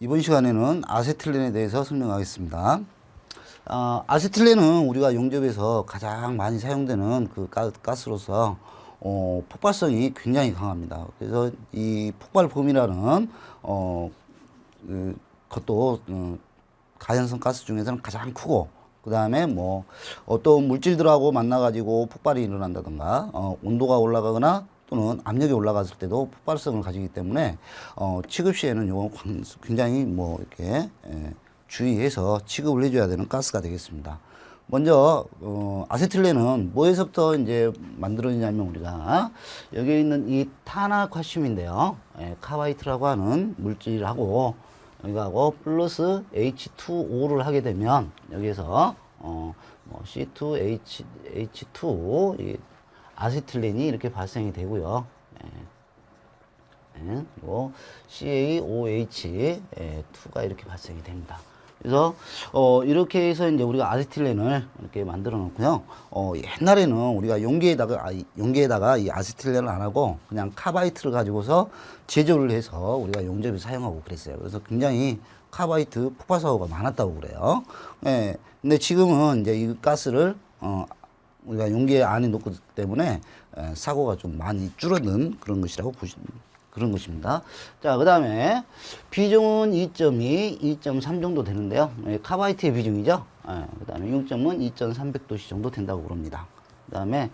이번 시간에는 아세틸렌에 대해서 설명하겠습니다. 아, 아세틸렌은 우리가 용접에서 가장 많이 사용되는 그 가, 가스로서 어, 폭발성이 굉장히 강합니다. 그래서 이 폭발범위라는 어, 그 것도 어, 가연성 가스 중에서는 가장 크고 그 다음에 뭐 어떤 물질들하고 만나가지고 폭발이 일어난다든가 어, 온도가 올라가거나 또는 압력이 올라갔을 때도 폭발성을 가지기 때문에 어, 취급 시에는 요거 굉장히 뭐 이렇게 예, 주의해서 취급을 해줘야 되는 가스가 되겠습니다. 먼저 어, 아세틸렌은 뭐에서부터 이제 만들어지냐면 우리가 여기 있는 이 타나카슘인데요, 예, 카바이트라고 하는 물질하고 여기하고 플러스 H2O를 하게 되면 여기에서 어, 뭐 C2H H2 이 아세틸렌이 이렇게 발생이 되고요. 예. 예, 요 CaOH 예, 2가 이렇게 발생이 됩니다. 그래서 어 이렇게 해서 이제 우리가 아세틸렌을 이렇게 만들어 놓고요. 어 옛날에는 우리가 용기에다가 아, 이 용기에다가 이 아세틸렌을 안 하고 그냥 카바이트를 가지고서 제조를 해서 우리가 용접에 사용하고 그랬어요. 그래서 굉장히 카바이트 폭발 사고가 많았다고 그래요. 예. 근데 지금은 이제 이 가스를 어 우리가 용기 안에 놓고 때문에 에, 사고가 좀 많이 줄어든 그런 것이라고 보시면 그런 것입니다. 자, 그 다음에 비중은 2.2, 2.3 정도 되는데요. 예, 카바이트의 비중이죠. 그 다음에 융점은 2.300도씨 정도 된다고 그럽니다. 그 다음에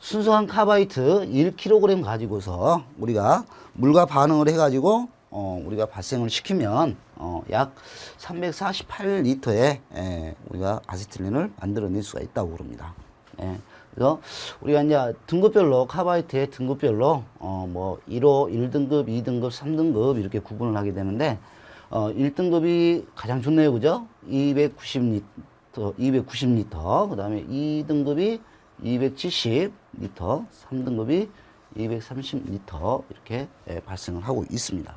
순수한 카바이트 1kg 가지고서 우리가 물과 반응을 해가지고 어, 우리가 발생을 시키면 어, 약 348리터의 에, 우리가 아세틸렌을 만들어낼 수가 있다고 그럽니다. 예. 그래서 우리가 이제 등급별로 카바이트의 등급별로 어 뭐 1호 1등급, 2등급, 3등급 이렇게 구분을 하게 되는데 어 1등급이 가장 좋네요. 그죠? 290리터, 290리터. 그다음에 2등급이 270리터, 3등급이 230리터 이렇게 예, 발생을 하고 있습니다.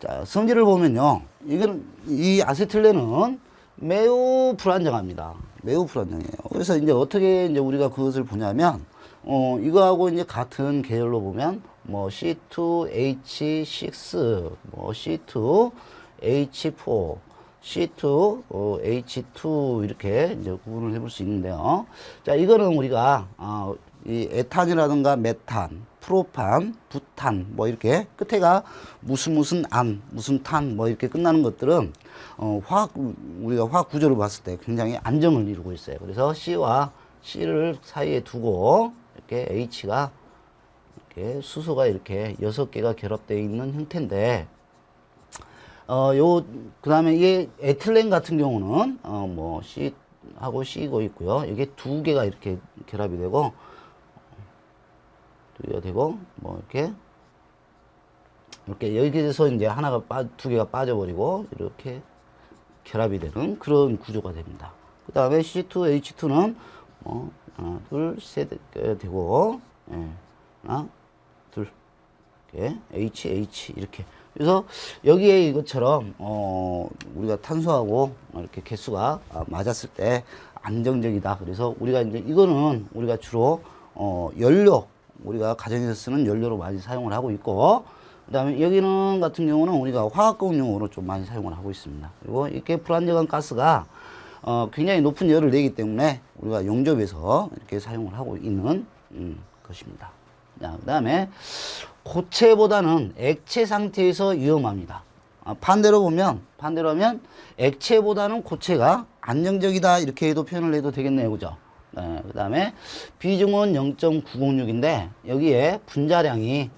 자, 성질을 보면요. 이건 이 아세틸렌은 매우 불안정합니다. 매우 불안정해요. 그래서 이제 어떻게 이제 우리가 그것을 보냐면, 어, 이거하고 이제 같은 계열로 보면, 뭐 C2H6, 뭐 C2H4, C2H2 이렇게 이제 구분을 해볼 수 있는데요. 자, 이거는 우리가, 어, 이 에탄이라든가 메탄, 프로판, 부탄, 뭐 이렇게 끝에가 무슨 무슨 안, 무슨 탄, 뭐 이렇게 끝나는 것들은 어, 화학 우리가 화학 구조를 봤을 때 굉장히 안정을 이루고 있어요. 그래서 C와 C를 사이에 두고 이렇게 H가 이렇게 수소가 이렇게 여섯 개가 결합되어 있는 형태인데 어, 요, 그 다음에 이 에틸렌 같은 경우는, 어, 뭐, C하고 C고 있고요. 이게 두 개가 이렇게 결합이 되고, 두 개가 되고, 뭐, 이렇게, 이렇게 여기에서 이제 하나가 빠, 두 개가 빠져버리고, 이렇게 결합이 되는 그런 구조가 됩니다. 그 다음에 C2H2는, 뭐, 하나, 둘, 셋개 되고, 예, 하나, 둘, 이렇게, H, H, 이렇게. 그래서 여기에 이것처럼, 어, 우리가 탄소하고 이렇게 개수가 아, 맞았을 때 안정적이다. 그래서 우리가 이제 이거는 우리가 주로, 어, 연료, 우리가 가정에서 쓰는 연료로 많이 사용을 하고 있고, 그 다음에 여기는 같은 경우는 우리가 화학공용으로 좀 많이 사용을 하고 있습니다. 그리고 이렇게 불안정한 가스가 어, 굉장히 높은 열을 내기 때문에 우리가 용접에서 이렇게 사용을 하고 있는 음, 것입니다. 자, 그 다음에 고체보다는 액체 상태에서 위험합니다. 아, 반대로 보면, 반대로 하면 액체보다는 고체가 안정적이다 이렇게 해도 표현을 해도 되겠네요. 그죠? 네, 그 다음에 비중은 0.906인데 여기에 분자량이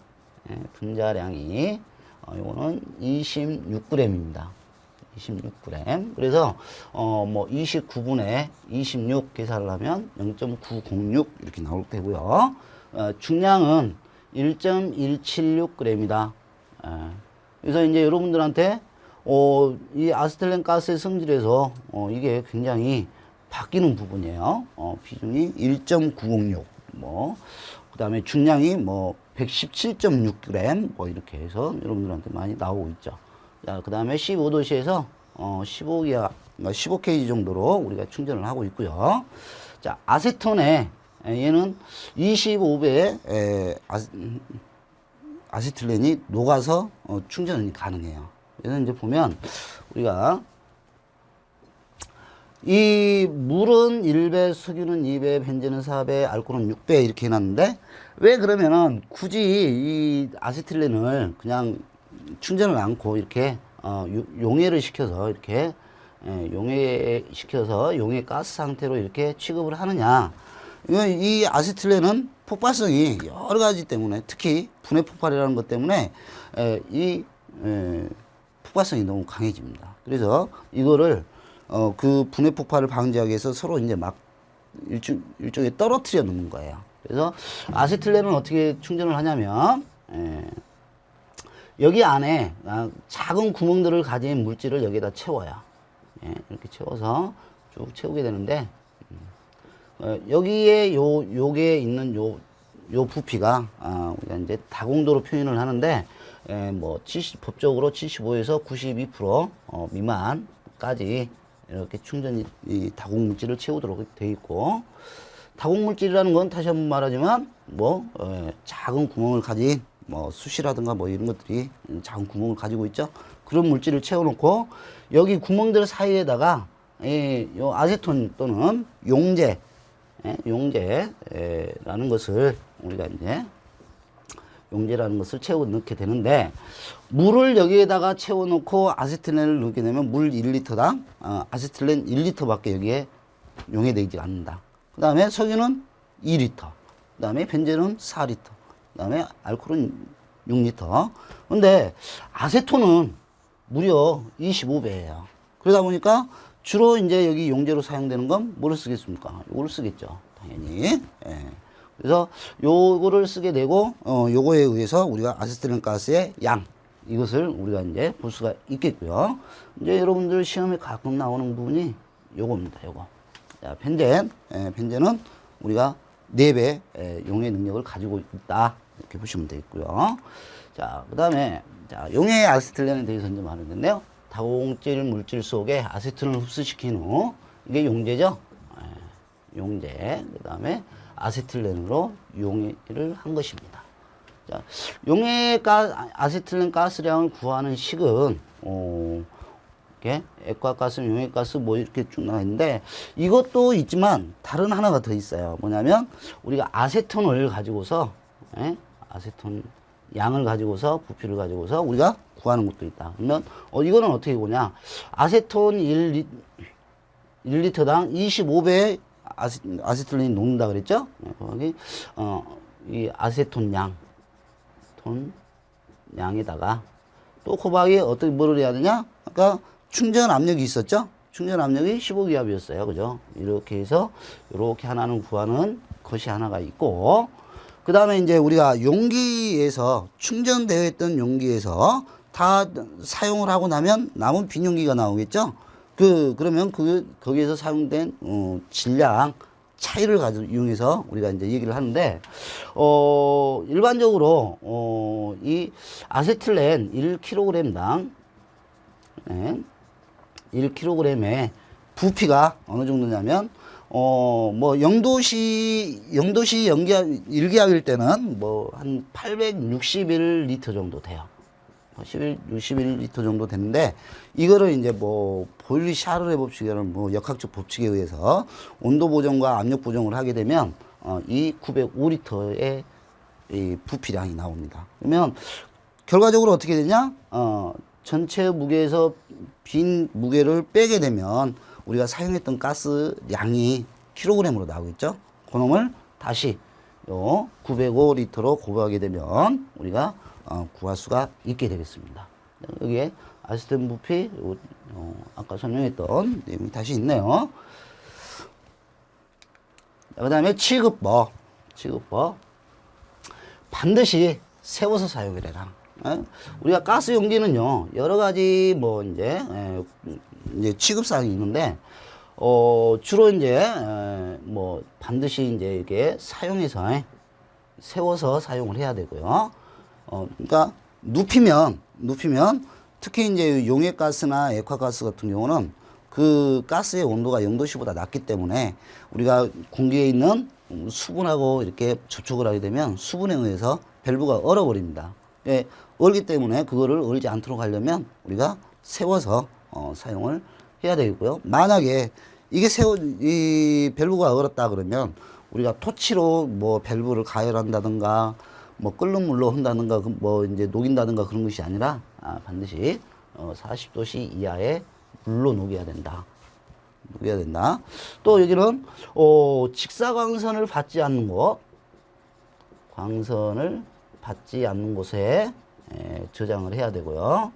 예, 분자량이 어, 이거는 26g입니다. 26g. 그래서 어 뭐 29분의 26 계산을 하면 0.906 이렇게 나올 테고요. 어, 중량은 1.176g이다. 예. 그래서 이제 여러분들한테 어, 이 아스텔렌 가스의 성질에서 어, 이게 굉장히 바뀌는 부분이에요. 어, 비중이 1.906. 뭐, 그 다음에 중량이 뭐 117.6g 뭐 이렇게 해서 여러분들한테 많이 나오고 있죠. 자, 그 다음에 15도시에서 어, 15기가, 15kg 정도로 우리가 충전을 하고 있고요. 자, 아세톤에 얘는 25배의 에, 아세, 아세틸렌이 녹아서 어, 충전이 가능해요. 그래서 이제 보면 우리가 이 물은 1배, 석유는 2배, 벤젠은 4배, 알코올은 6배 이렇게 해놨는데 왜 그러면은 굳이 이 아세틸렌을 그냥 충전을 않고 이렇게 어, 유- 용해를 시켜서 이렇게 예, 용해 시켜서 용해 가스 상태로 이렇게 취급을 하느냐? 이 아세틸렌은 폭발성이 여러 가지 때문에 특히 분해 폭발이라는 것 때문에 에, 이 에, 폭발성이 너무 강해집니다. 그래서 이거를 어, 그 분해 폭발을 방지하기 위해서 서로 이제 막 일종, 일종의 떨어뜨려 놓는 거예요. 그래서 아세틸렌은 어떻게 충전을 하냐면 에, 여기 안에 아, 작은 구멍들을 가진 물질을 여기다 채워요. 예, 이렇게 채워서 쭉 채우게 되는데 음, 어, 여기에 요 요게 있는 요 요 부피가 아, 우리가 이제 다공도로 표현을 하는데 에, 뭐 70, 법적으로 75에서 92% 어, 미만까지 이렇게 충전이 이 다공 물질을 채우도록 돼 있고 다공 물질이라는 건 다시 한번 말하지만 뭐 에, 작은 구멍을 가진 뭐 숯이라든가 뭐 이런 것들이 작은 구멍을 가지고 있죠. 그런 물질을 채워놓고 여기 구멍들 사이에다가 이, 요 아세톤 또는 용제, 예, 용제라는 것을 우리가 이제 용제라는 것을 채워 넣게 되는데 물을 여기에다가 채워 놓고 아세틸렌을 넣게 되면 물 1리터당 어, 아세틸렌 1리터밖에 여기에 용해되지 않는다. 그 다음에 석유는 2리터, 그 다음에 벤젠은 4리터, 그 다음에 알코올은 6리터. 근데 아세톤은 무려 25배예요. 그러다 보니까 주로 이제 여기 용제로 사용되는 건 뭐를 쓰겠습니까? 요거를 쓰겠죠. 당연히. 예. 그래서 요거를 쓰게 되고 어 요거에 의해서 우리가 아세틸렌 가스의 양 이것을 우리가 이제 볼 수가 있겠고요. 이제 여러분들 시험에 가끔 나오는 부분이 요겁니다. 요거. 자, 벤젠. 예, 벤젠은 우리가 4배 예, 용해 능력을 가지고 있다. 이렇게 보시면 되겠고요. 자, 그 다음에 자, 용해 아세틸렌에 대해서 이제 말을 했는데요. 다공질 물질 속에 아세톤을 흡수시킨 후 이게 용제죠. 예, 용제. 그 다음에 아세틸렌으로 용해를 한 것입니다. 자, 용해 가 아세틸렌 가스량을 구하는 식은 어, 이렇게 액화가스, 용해가스 뭐 이렇게 쭉 나와 있는데 이것도 있지만 다른 하나가 더 있어요. 뭐냐면 우리가 아세톤을 가지고서 예? 아세톤 양을 가지고서 부피를 가지고서 우리가 구하는 것도 있다. 그러면 어 이거는 어떻게 보냐? 아세톤 1리 1리터당 25배의 아세, 아세틸렌이 녹는다 그랬죠? 네, 거기 어, 이 아세톤 양, 톤 양에다가 또 호박이 어떻게 뭐를 해야 되냐? 아까 충전 압력이 있었죠? 충전 압력이 15기압이었어요. 그죠? 이렇게 해서 이렇게 하나는 구하는 것이 하나가 있고 그 다음에 이제 우리가 용기에서 충전되어 있던 용기에서 다 사용을 하고 나면 남은 빈 용기가 나오겠죠? 그, 그러면 그, 거기에서 사용된, 어, 질량 차이를 가지고 이용해서 우리가 이제 얘기를 하는데, 어, 일반적으로, 어, 이 아세틸렌 1kg당, 네, 1kg의 부피가 어느 정도냐면, 어, 뭐, 영도시, 영도시 연기압, 일기압일 때는 뭐, 한 861리터 정도 돼요. 11, 61리터 정도 되는데, 이거를 이제 뭐, 보일리 샤르의 법칙이라는 뭐, 역학적 법칙에 의해서 온도 보정과 압력 보정을 하게 되면, 어, 이 905리터의 이 부피량이 나옵니다. 그러면, 결과적으로 어떻게 되냐? 어, 전체 무게에서 빈 무게를 빼게 되면 우리가 사용했던 가스 양이 킬로그램으로 나오겠죠? 그놈을 다시 요 905리터로 고부하게 되면 우리가 어, 구할 수가 있게 되겠습니다. 여기에 아스텐 부피 요, 어, 아까 설명했던 내용이 다시 있네요. 그 다음에 취급법. 취급법. 반드시 세워서 사용을 해라. 예? 우리가 가스 용기는요, 여러 가지 뭐 이제, 에, 이제 취급 사항이 있는데, 어, 주로 이제, 에, 뭐 반드시 이제 이게 사용해서, 에, 세워서 사용을 해야 되고요. 어, 그러니까 눕히면, 눕히면, 특히 이제 용해가스나 액화가스 같은 경우는 그 가스의 온도가 0도씨보다 낮기 때문에 우리가 공기에 있는 수분하고 이렇게 접촉을 하게 되면 수분에 의해서 밸브가 얼어버립니다. 예, 얼기 때문에 그거를 얼지 않도록 하려면 우리가 세워서 어, 사용을 해야 되겠고요. 만약에 이게 세워 이 밸브가 얼었다 그러면 우리가 토치로 뭐 밸브를 가열한다든가 뭐 끓는 물로 한다든가 그뭐 이제 녹인다든가 그런 것이 아니라 아, 반드시 어, 40도씨 이하의 물로 녹여야 된다. 녹여야 된다. 또 여기는 어, 직사광선을 받지 않는 곳, 광선을 받지 않는 곳에 에, 저장을 해야 되고요.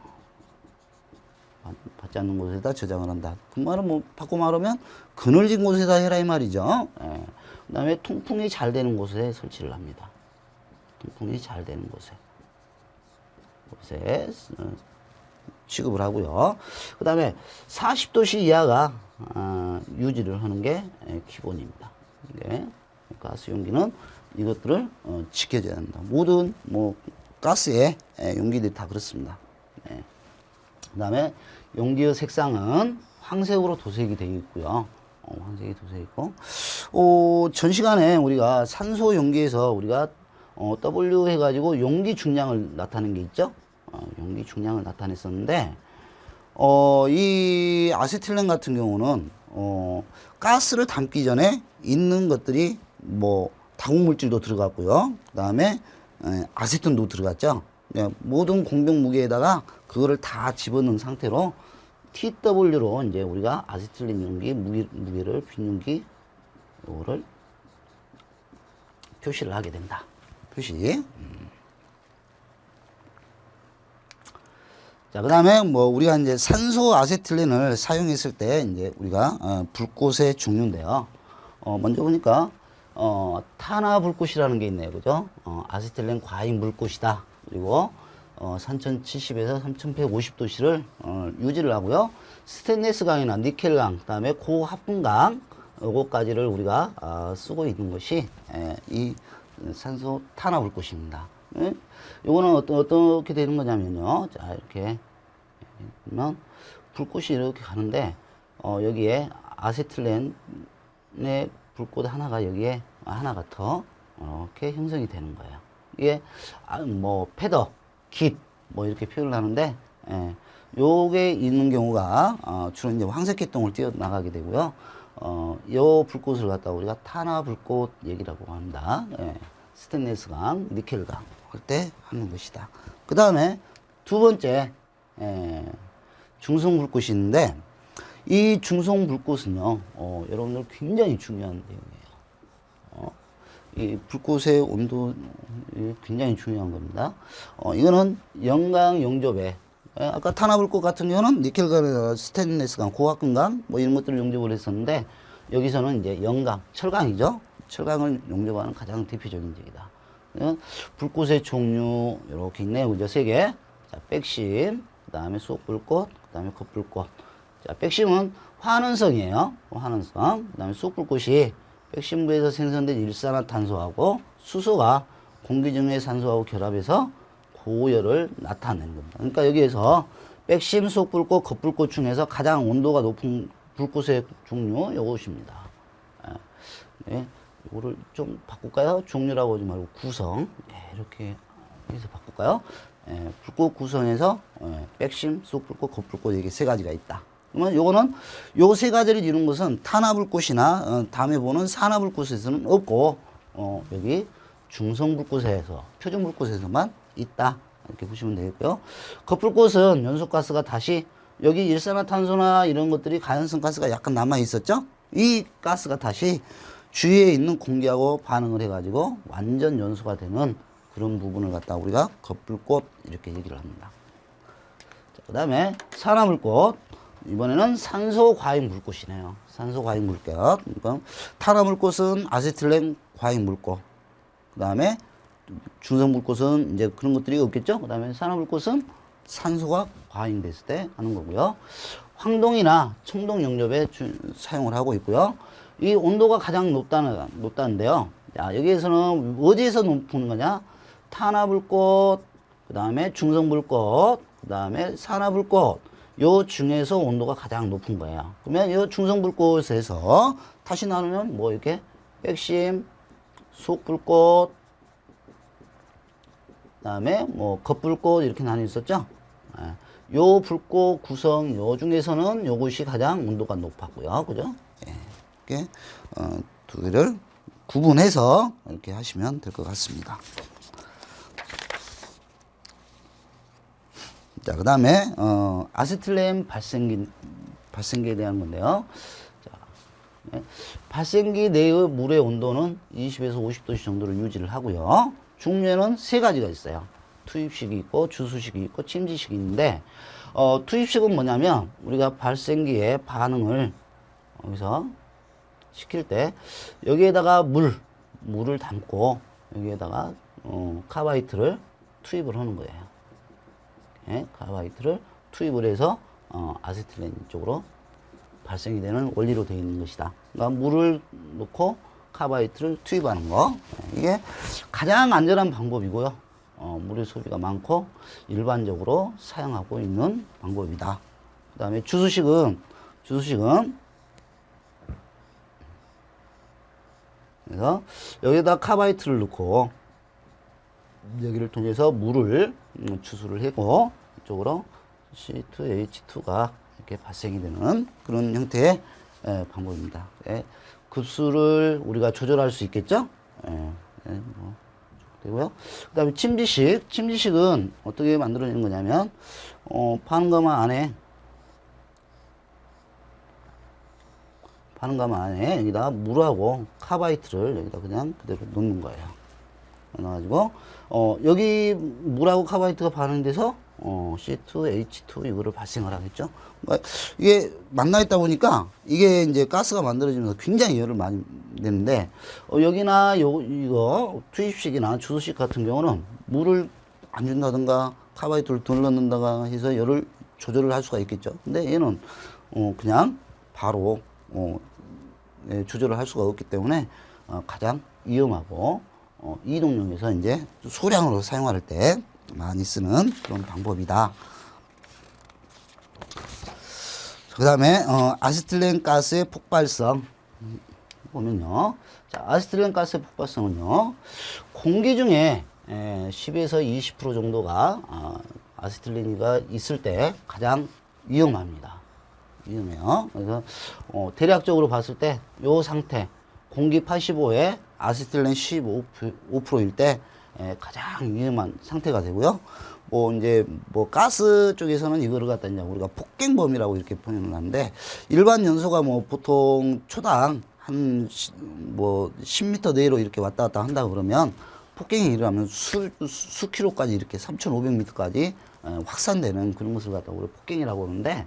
받- 받지 않는 곳에다 저장을 한다. 그 말은 뭐 바꿔 말하면 그늘진 곳에다 해라 이 말이죠. 예. 그다음에 통풍이 잘 되는 곳에 설치를 합니다. 통풍이 잘 되는 곳에 곳에 어, 취급을 하고요. 그 다음에 40도씨 이하가 아, 유지를 하는 게 예, 기본입니다. 이게 가스 용기는 이것들을 어, 지켜줘야 합니다. 모든 뭐 가스의 예, 용기들이 다 그렇습니다. 네. 그 다음에 용기의 색상은 황색으로 도색이 되어 있고요. 어, 황색이 도색이 있고 어, 전 시간에 우리가 산소 용기에서 우리가 어, W 해가지고 용기 중량을 나타낸 게 있죠. 어, 용기 중량을 나타냈었는데 어, 이 아세틸렌 같은 경우는 어, 가스를 담기 전에 있는 것들이 뭐 다국물질도 들어갔고요. 그 다음에 에, 아세톤도 들어갔죠. 네, 모든 공병 무게에다가 그거를 다 집어넣은 상태로 TW로 이제 우리가 아세틸렌 용기 무게, 무게를 빈 용기 요거를 표시를 하게 된다. 표시. 음. 자, 그 다음에 뭐 우리가 이제 산소 아세틸렌을 사용했을 때 이제 우리가 어, 불꽃의 종류인데요. 어, 먼저 보니까 어, 탄화 불꽃이라는 게 있네요. 그죠? 어, 아세틸렌 과잉 불꽃이다. 그리고 어, 3070에서 3150도씨를 어, 유지를 하고요. 스테인레스 강이나 니켈 강, 그다음에 고합분 강, 요거까지를 우리가 아, 쓰고 있는 것이 에, 이 산소 탄화 불꽃입니다. 예? 요거는 어떤, 어떻게 되는 거냐면요. 자, 이렇게 보면 불꽃이 이렇게 가는데 어, 여기에 아세틸렌의 불꽃 하나가 여기에 하나가 더 이렇게 형성이 되는 거예요. 이게 아, 뭐 패더, 깃 뭐 이렇게 표현을 하는데 예, 요게 있는 경우가 어, 주로 이제 황색 계통을 띄어 나가게 되고요. 어, 요 불꽃을 갖다 우리가 탄화 불꽃 얘기라고 합니다. 예, 스테인레스강, 니켈 강 할 때 하는 것이다. 그 다음에 두 번째 예, 중성 불꽃이 있는데 이 중성 불꽃은요, 어, 여러분들 굉장히 중요한 내용이에요. 어, 이 불꽃의 온도 굉장히 중요한 겁니다. 어, 이거는 영강 용접에 예, 아까 탄화불꽃 같은 경우는 니켈강, 스테인레스강, 고압금강 뭐 이런 것들을 용접을 했었는데 여기서는 이제 영강, 철강이죠. 철강을 용접하는 가장 대표적인 적이다. 예, 불꽃의 종류 이렇게 있네요, 그죠? 세 개. 자, 백심, 그 다음에 수옥불꽃, 그 다음에 겉불꽃. 자, 백심은 환원성이에요. 환원성. 그 다음에 수옥불꽃이 백심부에서 생성된 일산화탄소하고 수소가 공기 중의 산소하고 결합해서 고열을 나타내는 겁니다. 그러니까 여기에서 백심, 수옥불꽃, 겉불꽃 중에서 가장 온도가 높은 불꽃의 종류 요것입니다. 예. 네, 이거를 좀 바꿀까요? 종류라고 하지 말고 구성. 네, 이렇게 해서 바꿀까요? 예, 불꽃 구성에서 예, 백심, 쑥불꽃, 겉불꽃 이게 세 가지가 있다. 그러면 요거는 요 세 가지를 이룬 것은 탄화불꽃이나 어, 다음에 보는 산화불꽃에서는 없고 어, 여기 중성불꽃에서 표준불꽃에서만 있다. 이렇게 보시면 되겠고요. 겉불꽃은 연소가스가 다시 여기 일산화탄소나 이런 것들이 가연성 가스가 약간 남아 있었죠. 이 가스가 다시 주위에 있는 공기하고 반응을 해가지고 완전 연소가 되는 그런 부분을 갖다 우리가 겉불꽃 이렇게 얘기를 합니다. 그 다음에 산화물꽃. 이번에는 산소 과잉 물꽃이네요. 산소 과잉 물꽃. 그러니까 탄화물꽃은 아세틸렌 과잉 물꽃. 그 다음에 중성 물꽃은 이제 그런 것들이 없겠죠. 그 다음에 산화물꽃은 산소가 과잉됐을 때 하는 거고요. 황동이나 청동 용접에 주- 사용을 하고 있고요. 이 온도가 가장 높다는, 높다는데요. 자, 여기에서는 어디에서 높은 거냐? 탄화불꽃, 그 다음에 중성불꽃, 그 다음에 산화불꽃. 요 중에서 온도가 가장 높은 거예요. 그러면 이 중성불꽃에서 다시 나누면 뭐 이렇게 백심, 속불꽃, 그 다음에 뭐 겉불꽃 이렇게 나뉘어 있었죠. 예. 요 불꽃 구성 요 중에서는 요것이 가장 온도가 높았고요. 그죠? 예. 이렇게 어, 두 개를 구분해서 이렇게 하시면 될 것 같습니다. 자, 그 다음에, 어, 아세틸렌 발생기, 발생기에 대한 건데요. 자, 네. 발생기 내의 물의 온도는 20에서 50도씨 정도를 유지를 하고요. 중류에는 세 가지가 있어요. 투입식이 있고, 주수식이 있고, 침지식이 있는데, 어, 투입식은 뭐냐면, 우리가 발생기의 반응을 여기서 시킬 때, 여기에다가 물, 물을 담고, 여기에다가, 어, 카바이트를 투입을 하는 거예요. 예, 카바이트를 투입을 해서 어, 아세틸렌 쪽으로 발생이 되는 원리로 되어 있는 것이다. 그러니까 물을 넣고 카바이트를 투입하는 거 예, 이게 가장 안전한 방법이고요. 어, 물의 소비가 많고 일반적으로 사용하고 있는 방법이다. 그 다음에 주수식은 주수식은 그래서 여기다 카바이트를 넣고 여기를 통해서 물을 음, 추수를 하고 이쪽으로 C2H2가 이렇게 발생이 되는 그런 형태의 에, 방법입니다. 예, 급수를 우리가 조절할 수 있겠죠? 예, 예, 뭐, 되고요. 그 다음에 침지식. 침지식은 어떻게 만들어지는 거냐면, 어, 파는 가마 안에, 파는 가마 안에 여기다 물하고 카바이트를 여기다 그냥 그대로 넣는 거예요. 넣어가지고 어 여기 물하고 카바이트가 반응돼서 어 C2H2 이거를 발생을 하겠죠. 그러니까 이게 만나 있다 보니까 이게 이제 가스가 만들어지면서 굉장히 열을 많이 내는데 어 여기나 요 이거 투입식이나 주수식 같은 경우는 물을 안 준다든가 카바이트를 덜 넣는다가 해서 열을 조절을 할 수가 있겠죠. 근데 얘는 어 그냥 바로 어 예, 조절을 할 수가 없기 때문에 어 가장 위험하고 어, 이동용에서 이제 소량으로 사용할 때 많이 쓰는 그런 방법이다. 그 다음에 어, 아세틸렌 가스의 폭발성 음, 보면요. 자, 아세틸렌 가스의 폭발성은요. 공기 중에 에, 10에서 20% 정도가 어, 아세틸렌이가 있을 때 가장 위험합니다. 위험해요. 그래서 어, 대략적으로 봤을 때요 상태 공기 85에 아세틸렌 15%일 때 에, 가장 위험한 상태가 되고요. 뭐 이제 뭐 가스 쪽에서는 이거를 갖다 이제 우리가 폭갱범이라고 이렇게 표현을 하는데 일반 연소가 뭐 보통 초당 한뭐 10m 내로 이렇게 왔다 갔다 한다 그러면 폭갱이 일어나면 수, 수 킬로까지 이렇게 3,500m까지 확산되는 그런 것을 갖다 우리 폭갱이라고 하는데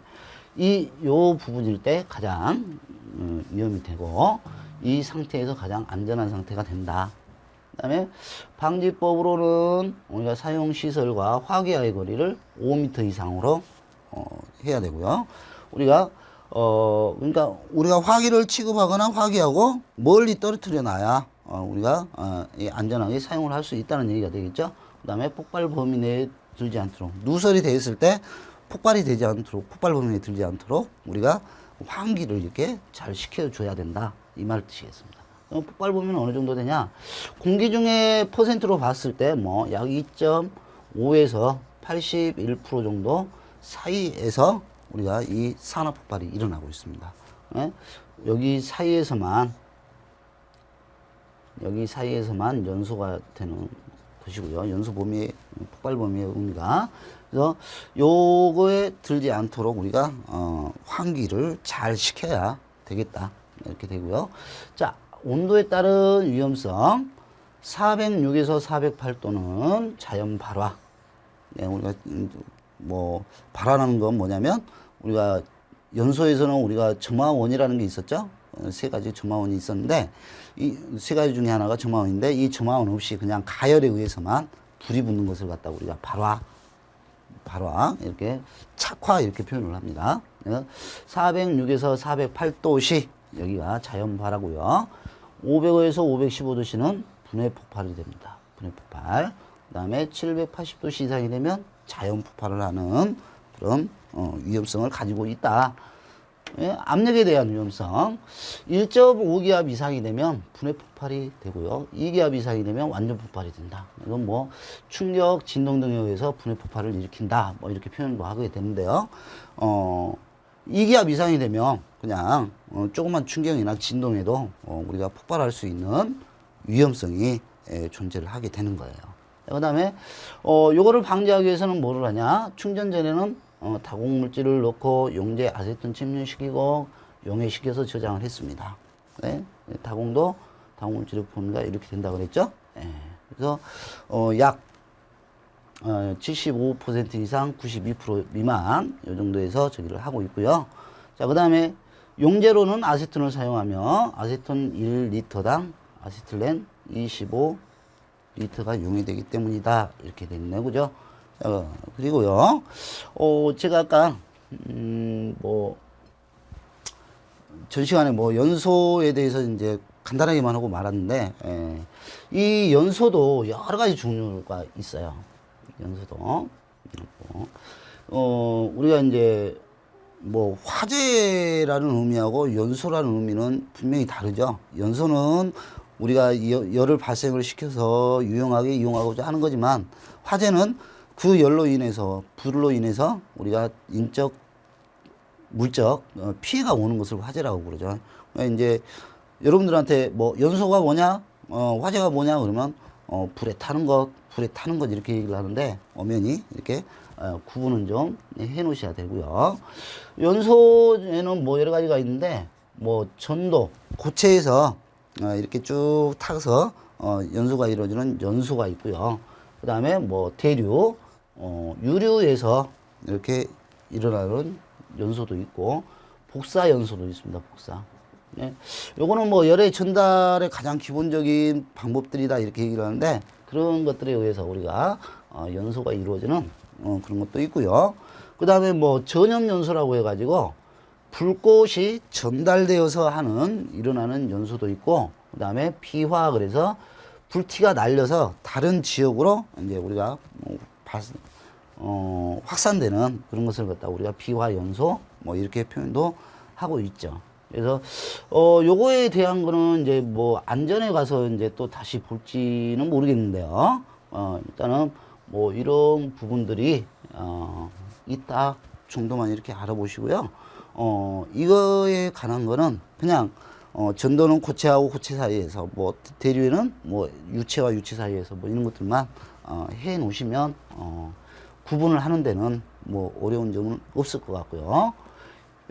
이 요 부분일 때 가장 음, 위험이 되고 이 상태에서 가장 안전한 상태가 된다. 그다음에 방지법으로는 우리가 사용 시설과 화기와의 거리를 5m 이상으로 어, 해야 되고요. 우리가 어 그러니까 우리가 화기를 취급하거나 화기하고 멀리 떨어뜨려 놔야 어, 우리가 어, 이 안전하게 사용을 할 수 있다는 얘기가 되겠죠. 그다음에 폭발 범위 내에 들지 않도록 누설이 돼 있을 때 폭발이 되지 않도록 폭발 범위 내에 들지 않도록 우리가 환기를 이렇게 잘 시켜줘야 된다 이 말 뜻이겠습니다. 그럼 폭발 범위는 어느 정도 되냐? 공기 중에 퍼센트로 봤을 때 뭐 약 2.5에서 81% 정도 사이에서 우리가 이 산업 폭발이 일어나고 있습니다. 예? 여기 사이에서만 여기 사이에서만 연소가 되는 것이고요. 연소 범위, 폭발 범위의 의미가. 그래서 요거에 들지 않도록 우리가 어, 환기를 잘 시켜야 되겠다. 이렇게 되고요. 자, 온도에 따른 위험성 406에서 408도는 자연 발화. 네, 우리가 음, 뭐 발화라는 건 뭐냐면 우리가 연소에서는 우리가 점화원이라는 게 있었죠. 어, 세 가지 점화원이 있었는데 이 세 가지 중에 하나가 점화원인데 이 점화원 없이 그냥 가열에 의해서만 불이 붙는 것을 갖다 우리가 발화 발화 이렇게 착화 이렇게 표현을 합니다. 406에서 408도시 여기가 자연 발화고요. 505에서 515도씨는 분해 폭발이 됩니다. 분해 폭발. 그 다음에 780도씨 이상이 되면 자연 폭발을 하는 그런 어, 위험성을 가지고 있다. 예, 압력에 대한 위험성. 1.5기압 이상이 되면 분해 폭발이 되고요. 2기압 이상이 되면 완전 폭발이 된다. 이건 뭐 충격, 진동 등에 의해서 분해 폭발을 일으킨다. 뭐 이렇게 표현도 하게 되는데요. 어, 2기압 이상이 되면 그냥 어, 조그만 충격이나 진동에도 어, 우리가 폭발할 수 있는 위험성이 에, 존재를 하게 되는 거예요. 그 다음에, 어, 요거를 방지하기 위해서는 뭐를 하냐? 충전 전에는, 어, 다공 물질을 넣고 용제 아세톤 침륜시키고 용해시켜서 저장을 했습니다. 네? 다공도 다공 물질의 분가 이렇게 된다 그랬죠? 예. 그래서, 어, 약, 어, 75% 이상 92% 미만 이 정도에서 저기를 하고 있고요. 자, 그 다음에 용제로는 아세톤을 사용하며 아세톤 1리터당 아세틸렌 25 리터가 용해되기 때문이다. 이렇게 됐네요 그죠. 어, 그리고요. 어 제가 아까 음 뭐 전 시간에 뭐 연소에 대해서 이제 간단하게만 하고 말았는데 예, 이 연소도 여러 가지 종류가 있어요 있고. 어 우리가 이제 뭐 화재라는 의미하고 연소라는 의미는 분명히 다르죠. 연소는 우리가 여- 열을 발생을 시켜서 유용하게 이용하고자 하는 거지만 화재는 그 열로 인해서 불로 인해서 우리가 인적 물적 어, 피해가 오는 것을 화재라고 그러죠. 그러니까 이제 여러분들한테 뭐 연소가 뭐냐, 어, 화재가 뭐냐 그러면 어, 불에 타는 것, 불에 타는 것 이렇게 얘기를 하는데 엄연히 이렇게 어, 구분은 좀 해 놓으셔야 되고요. 연소에는 뭐 여러 가지가 있는데 뭐 전도 고체에서 어, 이렇게 쭉 타서 어, 연소가 이루어지는 연소가 있고요. 그 다음에 뭐 대류, 어, 유류에서 이렇게 일어나는 연소도 있고 복사 연소도 있습니다. 복사. 네. 요거는 뭐 열의 전달의 가장 기본적인 방법들이다 이렇게 얘기를 하는데 그런 것들에 의해서 우리가 어, 연소가 이루어지는 어, 그런 것도 있고요. 그 다음에 뭐 전염 연소라고 해가지고 불꽃이 전달되어서 하는 일어나는 연소도 있고 그 다음에 비화 그래서 불티가 날려서 다른 지역으로 이제 우리가 뭐 발- 어, 확산되는 그런 것을 갖다 우리가 비화 연소 뭐 이렇게 표현도 하고 있죠. 그래서 어 요거에 대한 거는 이제 뭐 안전에 가서 이제 또 다시 볼지는 모르겠는데요. 어 일단은 뭐 이런 부분들이 어 있다 정도만 이렇게 알아보시고요. 어 이거에 관한 거는 그냥 어 전도는 고체하고 고체 사이에서 뭐 대류에는 뭐 유체와 유체 사이에서 뭐 이런 것들만 어 해 놓으시면 어 구분을 하는 데는 뭐 어려운 점은 없을 것 같고요.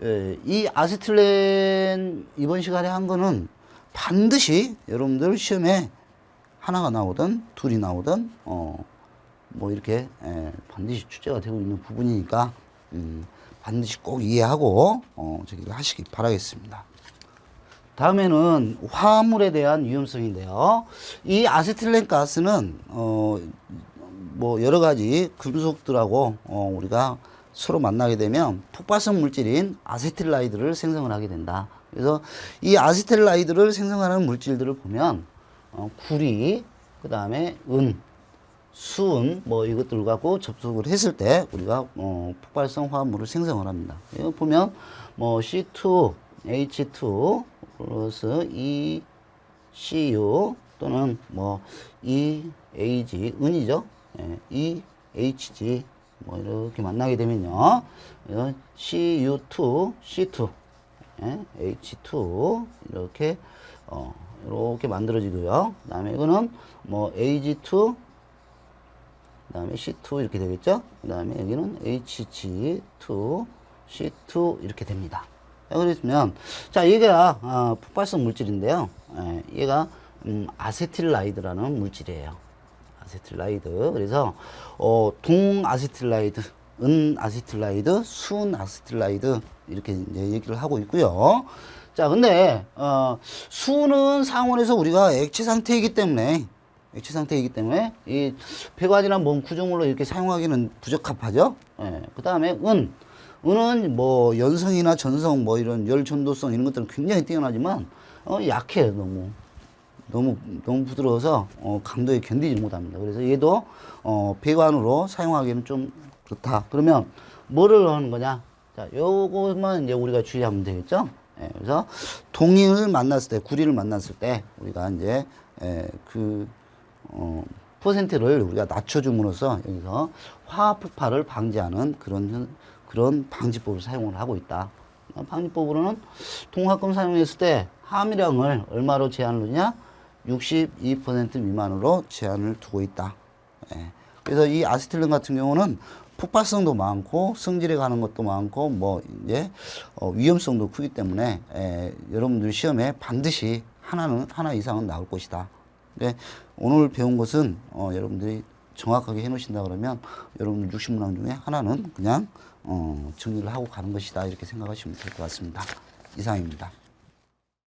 예, 이 아세틸렌 이번 시간에 한 거는 반드시 여러분들 시험에 하나가 나오든 둘이 나오든 어 뭐 이렇게 예, 반드시 출제가 되고 있는 부분이니까 음, 반드시 꼭 이해하고 어 저기를 하시기 바라겠습니다. 다음에는 화합물에 대한 위험성인데요. 이 아세틸렌 가스는 어 뭐 여러 가지 금속들하고 어 우리가 서로 만나게 되면 폭발성 물질인 아세틸라이드를 생성을 하게 된다. 그래서 이 아세틸라이드를 생성하는 물질들을 보면 어 구리, 그 다음에 은, 수은 뭐 이것들 갖고 접촉을 했을 때 우리가 어, 폭발성 화합물을 생성을 합니다. 이거 보면 뭐 C2, H2 플러스 ECU 또는 뭐 EAG 은이죠. 예, EHG 뭐 이렇게 만나게 되면요. 이건 CU2, C2, 예, H2 이렇게 어 이렇게 만들어지고요. 그 다음에 이거는 뭐 AG2 그 다음에 C2 이렇게 되겠죠? 그 다음에 여기는 HG2, C2 이렇게 됩니다. 자, 그러면 자 얘가 어, 폭발성 물질인데요. 예, 얘가 음, 아세틸라이드라는 물질이에요. 아세틸라이드. 그래서 어, 동 아세틸라이드, 은 아세틸라이드, 순 아세틸라이드 이렇게 이제 얘기를 하고 있고요. 자, 근데 어, 수는 상온에서 우리가 액체 상태이기 때문에 액체 상태이기 때문에 이 배관이나 몸 구조물로 이렇게 사용하기는 부적합하죠. 예. 그 다음에 은 은은 뭐 연성이나 전성 뭐 이런 열 전도성 이런 것들은 굉장히 뛰어나지만 어 약해요 너무 너무 너무 부드러워서 어 강도에 견디지 못합니다. 그래서 얘도 어 배관으로 사용하기는 좀 그렇다. 그러면 뭐를 하는 거냐? 자, 요것만 이제 우리가 주의하면 되겠죠? 예, 그래서 동인을 만났을 때, 구리를 만났을 때 우리가 이제 예, 그 어, 퍼센트를 우리가 낮춰줌으로써 여기서 화학 폭발을 방지하는 그런 현- 그런 방지법을 사용을 하고 있다. 어, 방지법으로는 동화금 사용했을 때 함유량을 얼마로 제한을 두냐? 62% 미만으로 제한을 두고 있다. 예. 그래서 이 아세틸린 같은 경우는 폭발성도 많고 성질에 가는 것도 많고 뭐 이제 어, 위험성도 크기 때문에 에, 여러분들 시험에 반드시 하나는 하나 이상은 나올 것이다. 네, 오늘 배운 것은 어, 여러분들이 정확하게 해놓으신다 그러면 여러분들 60문항 중에 하나는 그냥 어, 정리를 하고 가는 것이다 이렇게 생각하시면 될 것 같습니다. 이상입니다.